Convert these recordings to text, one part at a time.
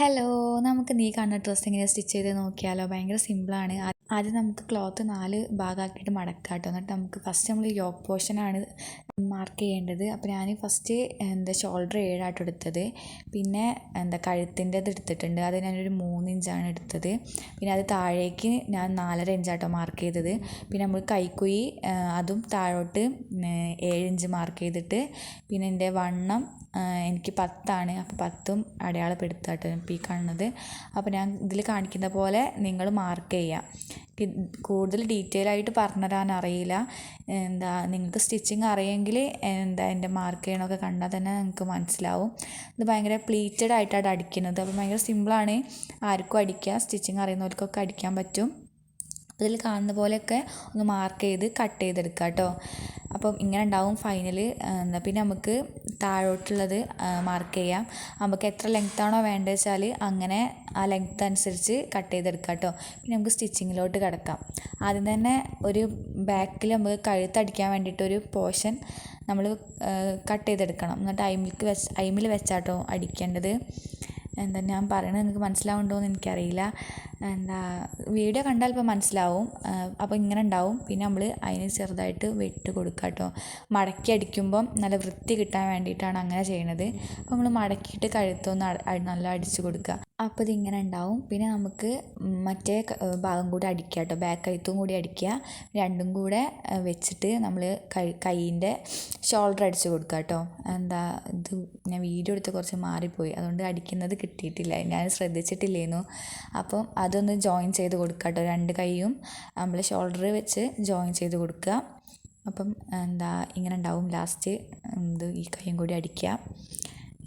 Hello നമുക്ക് നീ കാണുന്ന ഡ്രസ്സ് എങ്ങനെ സ്റ്റിച്ച് ചെയ്ത് നോക്കിയാലോ? ഭയങ്കര സിമ്പിളാണ് ആദ്യം നമുക്ക് ക്ലോത്ത് നാല് ഭാഗമാക്കിയിട്ട് മടക്കാം കേട്ടോ എന്നിട്ട് നമുക്ക് ഫസ്റ്റ് നമ്മൾ യോക്ക് പോർഷനാണ് മാർക്ക് ചെയ്യേണ്ടത്. അപ്പോൾ ഞാൻ ഫസ്റ്റ് എന്താ ഷോൾഡർ ഏഴായിട്ട് എടുത്തത്. പിന്നെ എന്താ കഴുത്തിന്റെ എടുത്തിട്ടുണ്ട്. അത് ഞാനൊരു മൂന്ന് ഇഞ്ചാണ് എടുത്തത്. പിന്നെ അത് താഴേക്ക് ഞാൻ നാലര ഇഞ്ചാട്ടോ മാർക്ക് ചെയ്തത്. പിന്നെ നമ്മൾ കൈക്കുയി അതും താഴോട്ട് ഏഴ് ഇഞ്ച് മാർക്ക് ചെയ്തിട്ട് പിന്നെ എന്റെ വണ്ണം എനിക്ക് പത്താണ്. അപ്പോൾ പത്തും അടയാളപ്പെടുത്തുക ഈ കാണുന്നത് അപ്പോൾ ഞാൻ ഇതിൽ കാണിക്കുന്ന പോലെ നിങ്ങൾ മാർക്ക് ചെയ്യുക കൂടുതൽ ഡീറ്റെയിൽ ആയിട്ട് പറഞ്ഞു തരാൻ അറിയില്ല എന്താ നിങ്ങൾക്ക് സ്റ്റിച്ചിങ് അറിയെങ്കിൽ എന്താ എന്റെ മാർക്ക് ചെയ്യണമൊക്കെ കണ്ടാൽ തന്നെ നിങ്ങൾക്ക് മനസ്സിലാവും. ഇത് ഭയങ്കര പ്ലീറ്റഡ് ആയിട്ടാണ് അടിക്കുന്നത്. അപ്പോൾ ഭയങ്കര സിമ്പിളാണ് ആർക്കും അടിക്കുക സ്റ്റിച്ചിങ് അറിയുന്നവർക്കൊക്കെ അടിക്കാൻ പറ്റും. ഇതിൽ കാണുന്ന പോലെയൊക്കെ ഒന്ന് മാർക്ക് ചെയ്ത് കട്ട് ചെയ്തെടുക്കുക കേട്ടോ അപ്പം ഇങ്ങനെ ഉണ്ടാവും ഫൈനൽ എന്നാൽ പിന്നെ നമുക്ക് താഴോട്ടുള്ളത് മാർക്ക് ചെയ്യാം. നമുക്ക് എത്ര ലെങ്ത്താണോ വേണ്ടത് വെച്ചാൽ അങ്ങനെ ആ ലെങ്ത് അനുസരിച്ച് കട്ട് ചെയ്തെടുക്കാം കേട്ടോ പിന്നെ നമുക്ക് സ്റ്റിച്ചിങ്ങിലോട്ട് കിടക്കാം. ആദ്യം തന്നെ ഒരു ബാക്കിൽ നമുക്ക് കഴുത്തടിക്കാൻ വേണ്ടിയിട്ടൊരു പോർഷൻ നമ്മൾ കട്ട് ചെയ്തെടുക്കണം. എന്നിട്ട് അയിമിൽക്ക് വെച്ച് അയിമിൽ വെച്ചാട്ടോ അടിക്കേണ്ടത്. എന്താ ഞാൻ പറയണത് നിങ്ങൾക്ക് മനസ്സിലാവുന്നുണ്ടോ എന്ന് എനിക്കറിയില്ല. എന്താ വീഡിയോ കണ്ടാൽ ഇപ്പോൾ മനസ്സിലാവും. അപ്പോൾ ഇങ്ങനെ ഉണ്ടാവും. പിന്നെ നമ്മൾ അതിന് ചെറുതായിട്ട് വെട്ട് കൊടുക്കുക കേട്ടോ. മടക്കി അടിക്കുമ്പം നല്ല വൃത്തി കിട്ടാൻ വേണ്ടിയിട്ടാണ് അങ്ങനെ ചെയ്യണത്. അപ്പോൾ നമ്മൾ മടക്കിയിട്ട് കഴുത്തൊന്ന് നല്ല അടിച്ച് കൊടുക്കുക. അപ്പോൾ ഇതിങ്ങനെ ഉണ്ടാവും. പിന്നെ നമുക്ക് മറ്റേ ഭാഗം കൂടി അടിക്കുക കേട്ടോ. ബാക്ക് കഴുത്തും കൂടി അടിക്കുക. രണ്ടും കൂടെ വെച്ചിട്ട് നമ്മൾ കൈ കൈയിന്റെ ഷോൾഡർ അടിച്ച് കൊടുക്കുക കേട്ടോ. എന്താ ഇത് ഞാൻ വീഡിയോ എടുത്ത് കുറച്ച് മാറിപ്പോയി. അതുകൊണ്ട് അടിക്കുന്നത് കിട്ടിയിട്ടില്ല. ഞാൻ ശ്രദ്ധിച്ചിട്ടില്ലേന്നു. അപ്പം അതൊന്ന് ജോയിൻ ചെയ്ത് കൊടുക്കുക കേട്ടോ. രണ്ട് കൈയും നമ്മൾ ഷോൾഡർ വെച്ച് ജോയിൻ ചെയ്ത് കൊടുക്കുക. അപ്പം എന്താ ഇങ്ങനെ ഉണ്ടാവും. ലാസ്റ്റ് ഇത് ഈ കൈയും കൂടി അടിക്കുക.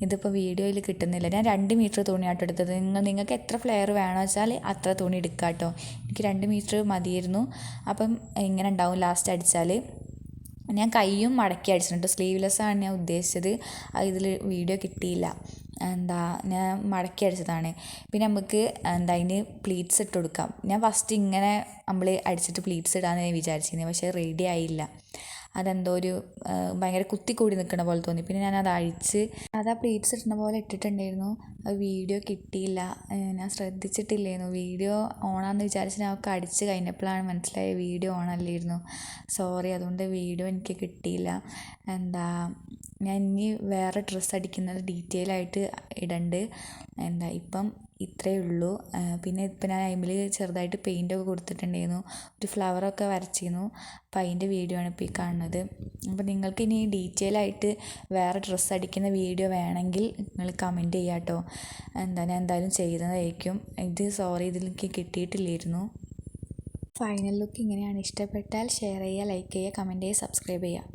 ഇതിപ്പോൾ വീഡിയോയിൽ കിട്ടുന്നില്ല. ഞാൻ രണ്ട് മീറ്റർ തുണിയാട്ടോ എടുത്തത്. നിങ്ങൾ നിങ്ങൾക്ക് എത്ര ഫ്ലെയർ വേണമെന്ന് വെച്ചാൽ അത്ര തുണി എടുക്കുക കേട്ടോ എനിക്ക് രണ്ട് മീറ്റർ മതിയായിരുന്നു. അപ്പം ഇങ്ങനെ ഉണ്ടാവും ലാസ്റ്റ് അടിച്ചാൽ. ഞാൻ കൈയും മടക്കി അടിച്ചിട്ടുണ്ട്. സ്ലീവ്ലെസ് ആണ് ഞാൻ ഉദ്ദേശിച്ചത്. ഇതിൽ വീഡിയോ കിട്ടിയില്ല. എന്താ ഞാൻ മടക്കി അടിച്ചതാണ്. പിന്നെ നമുക്ക് എന്താ അതിന് പ്ലീറ്റ്സ് ഇട്ട് കൊടുക്കാം. ഞാൻ ഫസ്റ്റ് ഇങ്ങനെ നമ്മൾ അടിച്ചിട്ട് പ്ലീറ്റ്സ് ഇടാമെന്ന് ഞാൻ വിചാരിച്ചിരുന്നു. പക്ഷേ റെഡി ആയില്ല. അതെന്തോ ഒരു ഭയങ്കര കുത്തിക്കൂടി നിൽക്കണ പോലെ തോന്നി. പിന്നെ ഞാനത് അഴിച്ച് അത് ആ പ്ലേറ്റ്സ് ഇടുന്ന പോലെ ഇട്ടിട്ടുണ്ടായിരുന്നു. അത് വീഡിയോ കിട്ടിയില്ല. ഞാൻ ശ്രദ്ധിച്ചിട്ടില്ലായിരുന്നു. വീഡിയോ ഓണാന്ന് വിചാരിച്ച് ഞാൻ ഒക്കെ അടിച്ച് കഴിഞ്ഞപ്പോഴാണ് മനസ്സിലായ വീഡിയോ ഓണല്ലായിരുന്നു. സോറി അതുകൊണ്ട് വീഡിയോ എനിക്ക് കിട്ടിയില്ല. എന്താ ഞാൻ ഇനി വേറെ ഡ്രസ്സ് അടിക്കുന്നത് ഡീറ്റെയിൽ ആയിട്ട് ഇടണ്ട്. എന്താ ഇപ്പം ഇത്രയേ ഉള്ളൂ. പിന്നെ ഇപ്പം ഞാൻ അതിൽ ചെറുതായിട്ട് പെയിന്റൊക്കെ കൊടുത്തിട്ടുണ്ടായിരുന്നു. ഒരു ഫ്ലവറൊക്കെ വരച്ചിരുന്നു. അപ്പം അതിന്റെ വീഡിയോ ആണ് ഇപ്പോൾ ഈ കാണുന്നത്. അപ്പം നിങ്ങൾക്ക് ഇനി ഡീറ്റെയിൽ ആയിട്ട് വേറെ ഡ്രസ്സ് അടിക്കുന്ന വീഡിയോ വേണമെങ്കിൽ നിങ്ങൾ കമന്റ് ചെയ്യാം കേട്ടോ. എന്താ ഞാൻ എന്തായാലും ചെയ്യുന്നതായിരിക്കും ഇത് സോറി ഇതിൽ എനിക്ക് കിട്ടിയിട്ടില്ലായിരുന്നു. ഫൈനൽ ലുക്ക് ഇങ്ങനെയാണ്. ഇഷ്ടപ്പെട്ടാൽ ഷെയർ ചെയ്യുക ലൈക്ക് ചെയ്യുക കമന്റ് ചെയ്യുക സബ്സ്ക്രൈബ് ചെയ്യുക.